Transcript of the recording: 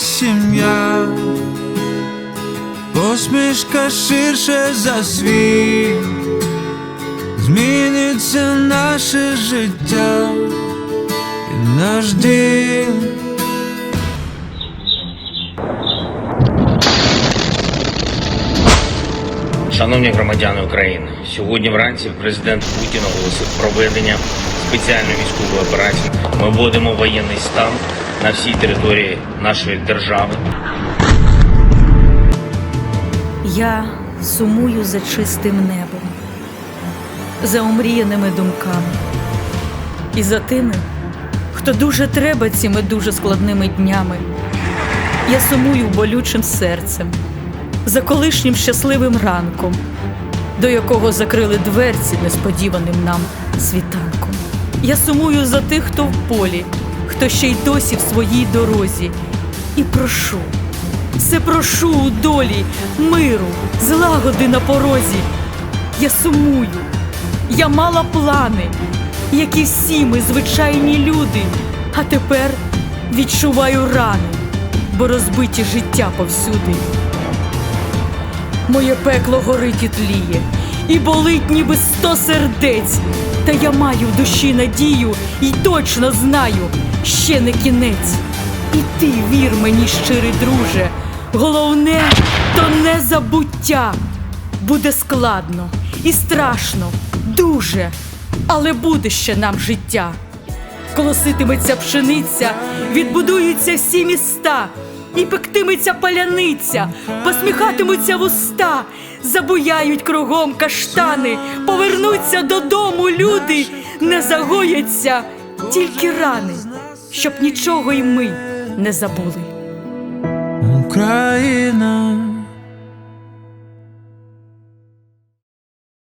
сім'я, посмішка ширше за світ, зміниться наше життя і наш дім. Шановні громадяни України, сьогодні вранці президент Путін оголосив проведення спеціальної військової операції. Ми вводимо воєнний стан на всій території нашої держави. Я сумую за чистим небом, за омріяними думками і за тими, хто дуже треба цими дуже складними днями. Я сумую болючим серцем, за колишнім щасливим ранком, до якого закрили дверці несподіваним нам світанком. Я сумую за тих, хто в полі, хто ще й досі в своїй дорозі, і прошу. Все прошу у долі, миру, злагоди на порозі. Я сумую, я мала плани, як і всі ми звичайні люди, а тепер відчуваю рани, бо розбиті життя повсюди. Моє пекло горить і тліє, і болить ніби сто сердець. Та я маю в душі надію і точно знаю, ще не кінець. І ти вір мені, щирий друже. Головне то не забуття. Буде складно і страшно, дуже, але буде ще нам життя. Колоситиметься пшениця, відбудуються всі міста, і пектиметься паляниця, посміхатимуться вуста, забуяють кругом каштани, повернуться додому люди, не загояться тільки рани, щоб нічого й ми не забули. Україна,